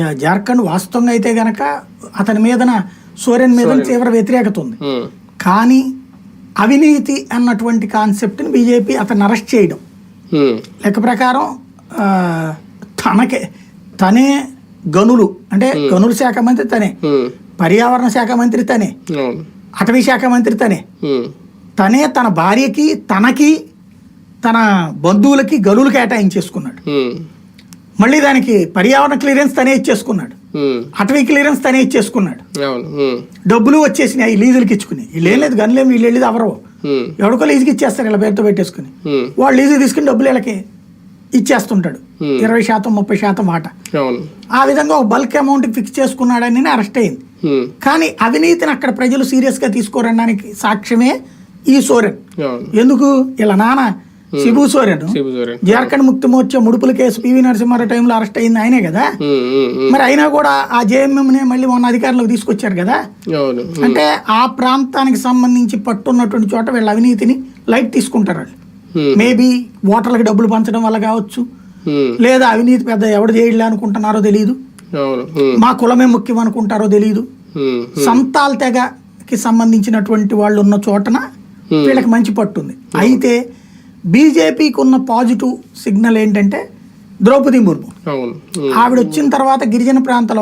Yeah, Jharkhand వాస్తవంగా అయితే గనక అతని మీదన సోరెన్ మీద తీవ్ర వ్యతిరేకత ఉంది ఉమ్, కానీ అవినీతి అన్నటువంటి కాన్సెప్ట్ని బీజేపీ అతన్ని అరెస్ట్ చేయడం. ఉమ్, లెక్క ప్రకారం తనకే తనే గనులు అంటే గనుల శాఖ మంత్రి తనే. పర్యావరణ శాఖ మంత్రి తనే. అటవీ శాఖ మంత్రి తనే. తనే తన భార్యకి తనకి తన బంధువులకి గనులు కేటాయించేసుకున్నాడు. మళ్ళీ దానికి పర్యావరణ క్లియరెన్స్ తనే ఇచ్చేసుకున్నాడు. అటవీ క్లియరెన్స్ తనే ఇచ్చేసుకున్నాడు. డబ్బులు వచ్చేసినాయి లీజులకి ఇచ్చుకుని వీళ్ళు ఏం లేదు గనులేం వీళ్ళు వెళ్ళేది అవరవు ఉమ్, ఎవరికో లీజుకి ఇచ్చేస్తారు ఇలా పేరుతో పెట్టేసుకుని. వాళ్ళు లీజు తీసుకుని డబ్బులు వీళ్ళకి ఇచ్చేస్తుంటాడు. ఇరవై శాతం ముప్పై శాతం మాట అవును. ఆ విధంగా ఒక బల్క్ అమౌంట్ ఫిక్స్ చేసుకున్నాడని అరెస్ట్ అయింది కానీ అవినీతిని అక్కడ ప్రజలు సీరియస్గా తీసుకోరనడానికి సాక్ష్యమే ఈ సోరెన్. ఎందుకు? ఇలా నాన్న శిబు సోరెన్. జార్ఖండ్ ముక్తి మోర్చా ముడుపుల కేసు పివి నరసింహారావు టైంలో అరెస్ట్ అయింది ఆయనే కదా? మరి అయినా కూడా ఆ జేఎంఎంనే మళ్ళీ మొన్న అధికారంలోకి తీసుకొచ్చారు కదా? అంటే ఆ ప్రాంతానికి సంబంధించి పట్టున్నటువంటి చోట వీళ్ళ అవినీతిని లైట్ తీసుకుంటారు వాళ్ళు. మేబీ ఓటర్లకు డబ్బులు పంచడం వల్ల కావచ్చు. లేదా అవినీతి పెద్ద ఎవడు చేయలే అనుకుంటున్నారో తెలియదు మా కులమే ముఖ్యం అనుకుంటారో తెలియదు సంతాల్ తెగకి సంబంధించినటువంటి వాళ్ళు ఉన్న చోటన వీళ్ళకి మంచి పట్టుంది. అయితే బీజేపీకి ఉన్న పాజిటివ్ సిగ్నల్ ఏంటంటే ద్రౌపది ముర్ము. ఆవిడ వచ్చిన తర్వాత గిరిజన ప్రాంతాల